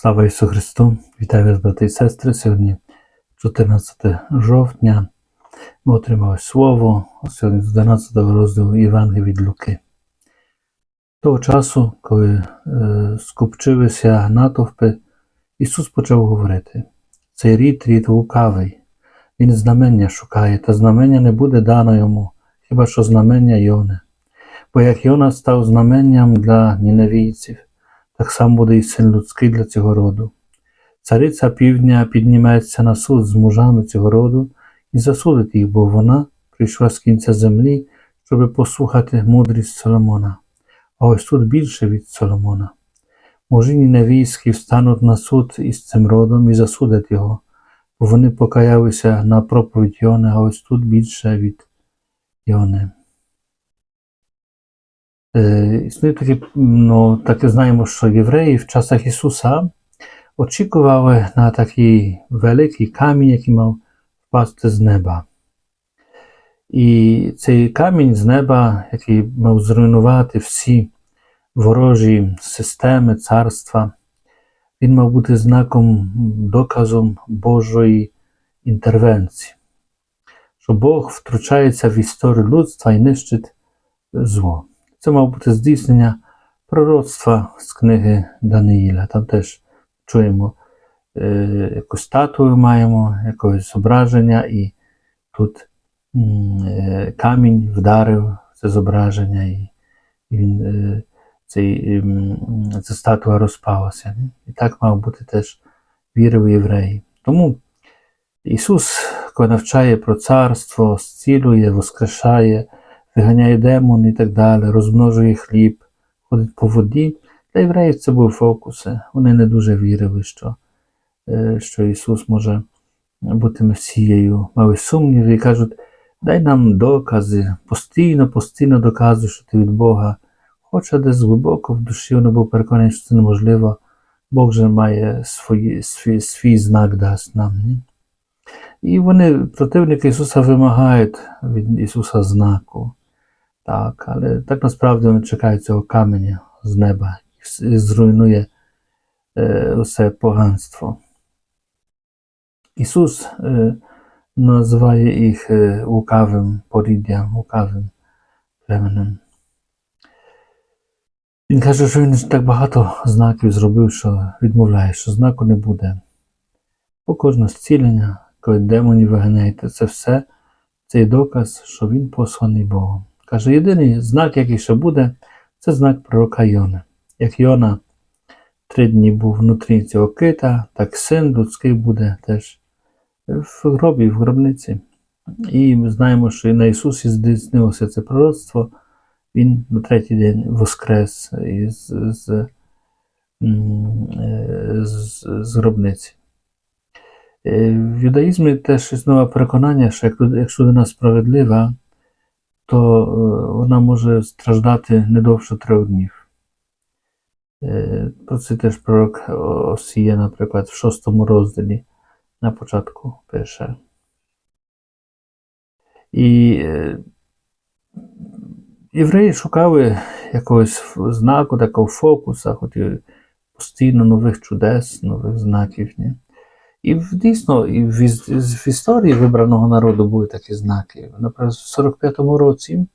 Слава Ісусу Христу! Вітаю вас, брати і сестри. Сьогодні 14 жовтня. Ми отримали слово сьогодні з 11 розділу Євангелія від Луки. Того часу, коли е, скупчилися натовпи, Ісус почав говорити: цей рід рід лукавий, він знамення шукає, та знамення не буде дано йому, хіба що знамення Йони. Бо як Йона став знаменням для ніневійців, так само буде і син людський для цього роду. Цариця півдня підніметься на суд з мужами цього роду і засудить їх, бо вона прийшла з кінця землі, щоби послухати мудрість Соломона. А ось тут більше від Соломона. Мужі ніневійські встануть на суд із цим родом і засудять його, бо вони покаялися на проповідь Йони, а ось тут більше від Йони. Е, Існує такі, ну, таке знаємо, що євреї в часах Ісуса очікували на такий великий камінь, який мав впасти з неба. І цей камінь з неба, який мав зруйнувати всі ворожі системи царства, він мав бути знаком, доказом Божої інтервенції, що Бог втручається в історію людства і нищить зло. Це мав бути здійснення пророцтва з книги Даниїля. Там теж чуємо е, якусь статую маємо, якогось зображення, і тут е, камінь вдарив це зображення, і, і він, е, цей, ем, ця статуя розпалася. І так мав бути теж віри в євреї. Тому Ісус, коли навчає про царство, зцілює, воскрешає виганяє демон і так далі, розмножує хліб, ходить по воді. Для євреїв це був фокуси. Вони не дуже вірили, що, е, що Ісус може бути Месією. Мали сумніви і кажуть, дай нам докази, постійно, постійно доказуй, що ти від Бога. Хоча десь глибоко в душі вони був переконаний, що це неможливо, Бог же має свої, свій, свій знак дасть нам. Ні? І вони, противники Ісуса, вимагають від Ісуса знаку. Так, але так насправді вони чекають цього каменя з неба і зруйнує е, усе поганство. Ісус е, називає їх е, лукавим поріддям, лукавим племенем. Він каже, що він так багато знаків зробив, що відмовляє, що знаку не буде. Бо кожне зцілення, коли демонів виганяєте, це все цей доказ, що він посланий Богом. Каже, єдиний знак, який ще буде, це знак пророка Йони. Як Йона три дні був внутрі цього кита, так син людський буде теж в гробі, в гробниці. І ми знаємо, що і на Ісусі здійснилося це пророцтво, Він на третій день воскрес із, з, з, з гробниці. Е, В юдаїзмі теж існує переконання, що якщо людина справедлива, то е, вона може страждати не довше трьох днів. Е, про це теж пророк Осія, наприклад, в шостому розділі на початку пише. І е, євреї шукали якогось знаку, такого фокуса, хотіли постійно нових чудес, нових знаків. Ні? І дійсно, і в, в історії вибраного народу були такі знаки. Наприклад, в 45-му році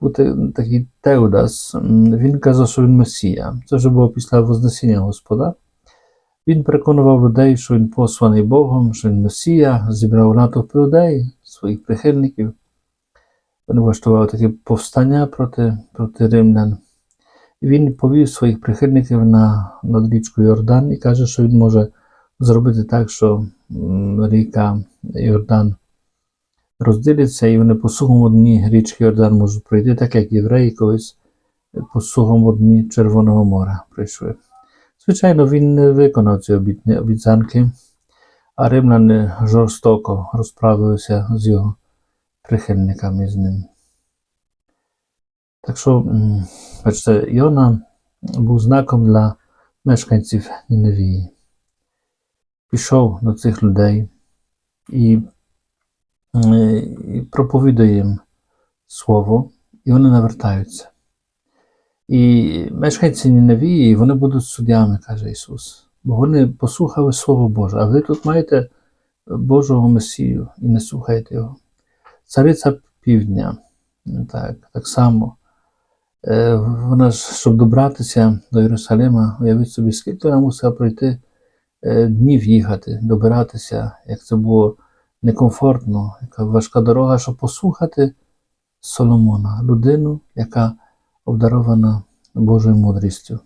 був такий Теудас, він казав, що він Месія. Це вже було після Вознесіння Господа. Він переконував людей, що він посланий Богом, що він Месія, зібрав натовп людей, своїх прихильників. Вони влаштували такі повстання проти проти римлян. І він повів своїх прихильників на, над річку Йордан і каже, що він може зробити так, що ріка Йордан розділиться, і вони по сухому дні річки Йордан можуть пройти, так як євреї колись по сухому дні Червоного моря прийшли. Звичайно, він не виконав ці обіцянки, а римляни жорстоко розправилися з його прихильниками з ним. Так що, бачите, Йона був знаком для мешканців Ніневії пішов до цих людей і, і проповідує їм слово, і вони навертаються. І мешканці Ніневії, вони будуть суддями, каже Ісус. бо вони послухали Слово Боже. А ви тут маєте Божого Месію і не слухаєте його. Цариця Півдня, так, так само. Е, Вона ж, щоб добратися до Єрусалима, уявіть собі, скільки вона мусила пройти е, днів їхати, добиратися, як це було некомфортно, яка важка дорога, щоб послухати Соломона, людину, яка обдарована Божою мудрістю.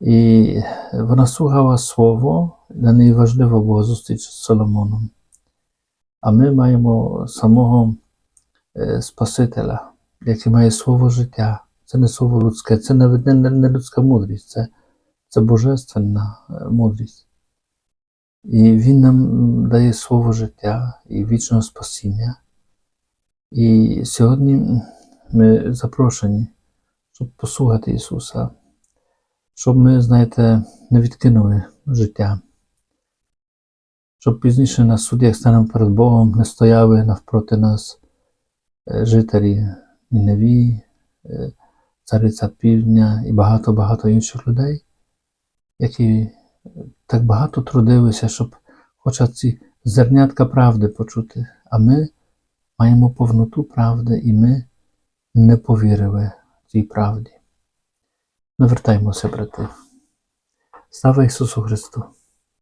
І вона слухала слово, для неї важлива була зустріч з Соломоном. А ми маємо самого е, Спасителя, який має слово життя. Це не слово людське, це навіть не людська мудрість, це, це божественна е, мудрість. І Він нам дає слово життя і вічного спасіння. І сьогодні ми запрошені, щоб послухати Ісуса, щоб ми, знаєте, не відкинули життя, щоб пізніше на суді, як станемо перед Богом, не стояли навпроти нас е, жителі Ніневії, е, цариця Півдня і багато-багато інших людей, які е, так багато трудилися, щоб хоча ці зернятка правди почути, а ми маємо повноту правди, і ми не повірили цій правді. Навертаймося, брати. Слава Ісусу Христу!